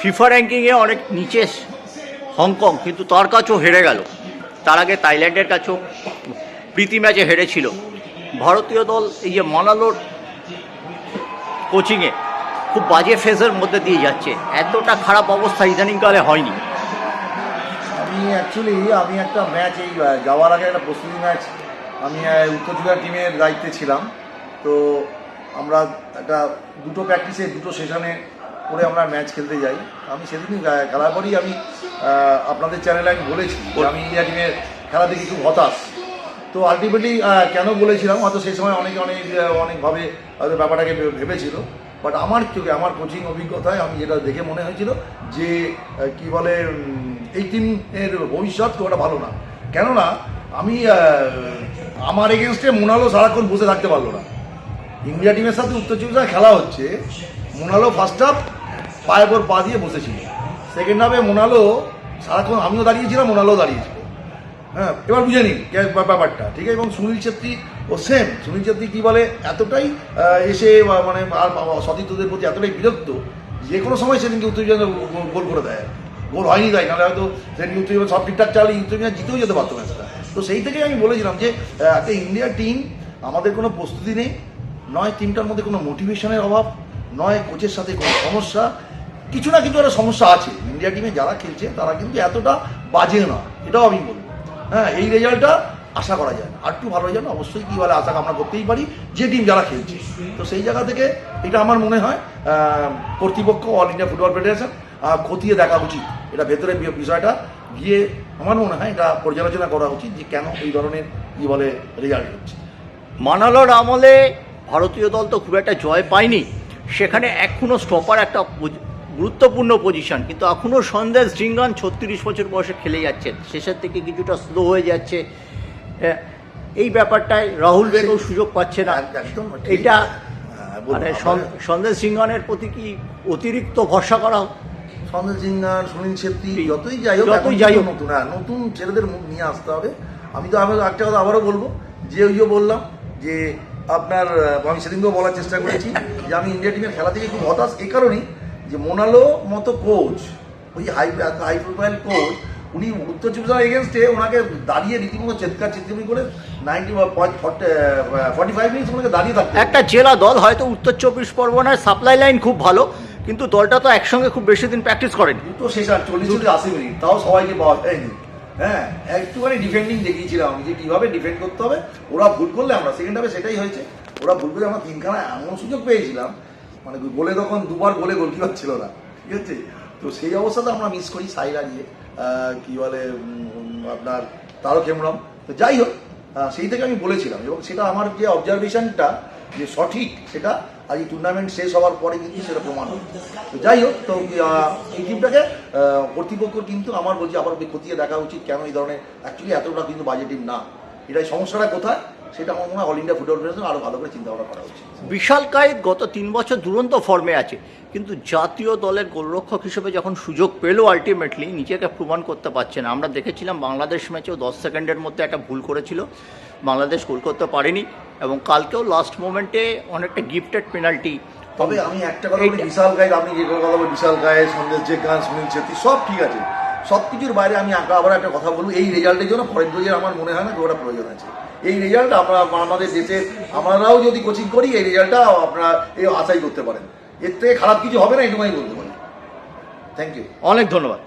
FIFA র্যাঙ্কিংয়ে অনেক নিচে হংকং, কিন্তু তার কাছেও হেরে গেল। তার আগে থাইল্যান্ডের কাছেও প্রীতি ম্যাচে হেরেছিল। ভারতীয় দল এই যে মানালোর কোচিংয়ে খুব বাজে ফেজের মধ্যে দিয়ে যাচ্ছে। এতটা খারাপ অবস্থা ইদানিংকালে হয়নি। আমি অ্যাকচুয়ালি আমি একটা ম্যাচ এই যাওয়ার আগে একটা প্রস্তুতি ম্যাচ আমি উত্তর ত্রিপুরা টিমের দায়িত্বে ছিলাম। তো আমরা একটা দুটো প্র্যাকটিসে দুটো সেশনে করে আমরা ম্যাচ খেলতে যাই। আমি সেদিনই আহ, খেলার পরই আমি আপনাদের চ্যানেলে আমি বলেছি আমি ইন্ডিয়া টিমের খেলা দেখে খুব হতাশ। তো আলটিমেটলি কেন বলেছিলাম? হয়তো সেই সময় অনেকে অনেক অনেকভাবে হয়তো ব্যাপারটাকে ভেবেছিল। বাট আমার চোখে আমার কোচিং অভিজ্ঞতায় আমি যেটা দেখে মনে হয়েছিল যে কি বলে এই টিমের ভবিষ্যৎ খুব একটা ভালো না। কেননা আমি আমার এগেনস্টে মোনালো সারাক্ষণ বসে থাকতে পারল না। ইন্ডিয়া টিমের সাথে উত্তর চব্বিশ খেলা হচ্ছে মোনালো ফার্স্ট হাফ পায়ের পর পা দিয়ে বসেছিল। সেকেন্ড হাফে মোনালো, সারাক্ষণ আমিও দাঁড়িয়েছিলাম মোনালো দাঁড়িয়েছিল। হ্যাঁ এবার বুঝে নিন ব্যাপারটা, ঠিক আছে? এবং সুনীল ছেত্রী, ও সেম সুনীল ছেত্রী কী বলে, এতটাই এসে মানে আর সতীর্থদের প্রতি এতটাই বিরক্ত, যে কোনো সময় সেদিনকে উত্তেজনা গোল করে দেয়। গোল হয়নি তাই, নাহলে হয়তো সেদিন উত্তেজনা, সব ঠিকঠাক চালে উত্তেজনা জিতেও যেতে পারতো ম্যাচটা। তো সেই থেকেই আমি বলেছিলাম যে একটা ইন্ডিয়া টিম আমাদের কোনো প্রস্তুতি নেই, নয় টিমটার মধ্যে কোনো মোটিভেশনের অভাব, নয় কোচের সাথে কোনো সমস্যা কিছু না কিছু একটা সমস্যা আছে। ইন্ডিয়া টিমে যারা খেলছে, তারা কিন্তু এতটা বাজে না, এটাও আমি বলব। হ্যাঁ এই রেজাল্টটা আশা করা যায় না। আর একটু ভালো রেজাল্ট অবশ্যই কী বলে আশা আমরা করতেই পারি, যে টিম যারা খেলছে। তো সেই জায়গা থেকে এটা আমার মনে হয় কর্তৃপক্ষ অল ইন্ডিয়া ফুটবল ফেডারেশন খতিয়ে দেখা উচিত। এটা ভেতরে বিষয়টা। গিয়ে আমার মনে হয় এটা পর্যালোচনা করা উচিত যে কেন এই ধরনের, কী বলে রেজাল্ট হচ্ছে। মানালোর আমলে ভারতীয় দল তো খুব একটা জয় পায়নি। সেখানে এখনও স্টপার একটা গুরুত্বপূর্ণ পজিশন কিন্তু এখনও সন্দেশ জিঙ্গান ছত্রিশ বছর বয়সে খেলে যাচ্ছেন শেষের থেকে কিছুটা স্লো হয়ে যাচ্ছে। হ্যাঁ, এই ব্যাপারটায় রাহুল বেগও সুযোগ পাচ্ছে না। এটা হ্যাঁ, মানে সন্দেশ সিংহানের প্রতি কি অতিরিক্ত ভরসা করা সন্দেশ জিন্নার সুনীল ছেত্রী যতই যাই হোক যতই যাই হোক। নতুন হ্যাঁ নতুন ছেলেদের মুখ নিয়ে আসতে হবে। আমি তো আমি একটা কথা আবারও বলব যে ওই বললাম যে আপনার আমি সেদিনকেও বলার চেষ্টা করেছি যে আমি ইন্ডিয়া টিমের খেলা থেকে খুব হতাশ এই কারণেই যে মোনালো মতো কোচ ওই হাই হাই প্রোফাইল কোচ উনি উত্তর চব্বিশ এগেনস্টে ওনাকে দাঁড়িয়ে রীতিমতো চেতকার চিত্রমি করে নাইনটি ফর্টি ফাইভ মিনিটস ওনাকে দাঁড়িয়ে থাকতে। একটা জেলা দল হয়তো উত্তর চব্বিশ পরগনার সাপ্লাই লাইন খুব ভালো কিন্তু দলটা তো একসঙ্গে খুব বেশি দিন প্র্যাকটিস করেনি। দুটো শেষ আর চল্লিশ থেকে আশি মিনিট তাও সবাইকে পাওয়া যায়নি হ্যাঁ একটুখানি ডিফেন্ডিং দেখিয়েছিলাম আমি যে কীভাবে ডিফেন্ড করতে হবে ওরা ভুল করলে আমরা সেকেন্ড হাফে সেটাই হয়েছে। ওরা ভুল করে আমরা তিনখানা এমন সুযোগ পেয়েছিলাম মানে গোলে তখন দুবার গোলে গোলকিপার ছিল না, ঠিক আছে? তো সেই অবস্থাতে আমরা মিস করি সাইরা দিয়ে কী বলে আপনার তারক হেমরম তো যাই হোক সেই থেকে আমি বলেছিলাম এবং সেটা আমার যে অবজারভেশনটা যে সঠিক, সেটা আজ এই টুর্নামেন্ট শেষ হওয়ার পরে কিন্তু সেটা প্রমাণ হলো তো যাই হোক, তো এই টিমটাকে কর্তৃপক্ষ কিন্তু আমার বলছি আবার খতিয়ে দেখা উচিত কেন এই ধরনের অ্যাকচুয়ালি এতটা কিন্তু বাজে টিম না। এটাই সমস্যাটা কোথায়? সেটা আমার মনে হয় অল ইন্ডিয়া ফুটবল ফেডারেশন আরও ভালো করে চিন্তা ভাবনা করা উচিত। বিশাল কায়েত গত তিন বছর দুরন্ত ফর্মে আছে কিন্তু জাতীয় দলের গোলরক্ষক হিসেবে যখন সুযোগ পেল আলটিমেটলি নিজেকে প্রমাণ করতে পারছে না। আমরা দেখেছিলাম বাংলাদেশ ম্যাচেও দশ সেকেন্ডের মধ্যে একটা ভুল করেছিল। বাংলাদেশ গোল করতে পারেনি এবং কালকেও লাস্ট মোমেন্টে অনেকটা গিফটেড পেনাল্টি তবে আমি একটা কথা বলি বিশাল গায়ের আপনি যে কথা বলবেন বিশাল গায়ের সন্দেশ যে গান সুনীল ছেত্রী সব ঠিক আছে। সব কিছুর বাইরে আমি আঁকা আবার একটা কথা বলব। এই রেজাল্টের জন্য ফরেন রোজের আমার মনে হয় না ওটা প্রয়োজন আছে। এই রেজাল্ট আমরা আমাদের দেশে, আমরাও যদি কোচিং করি, এই রেজাল্টটা আপনারা এই আশাই করতে পারেন। এর থেকে খারাপ কিছু হবে না এটুকু আমি বলতে পারি। থ্যাংক ইউ অনেক ধন্যবাদ।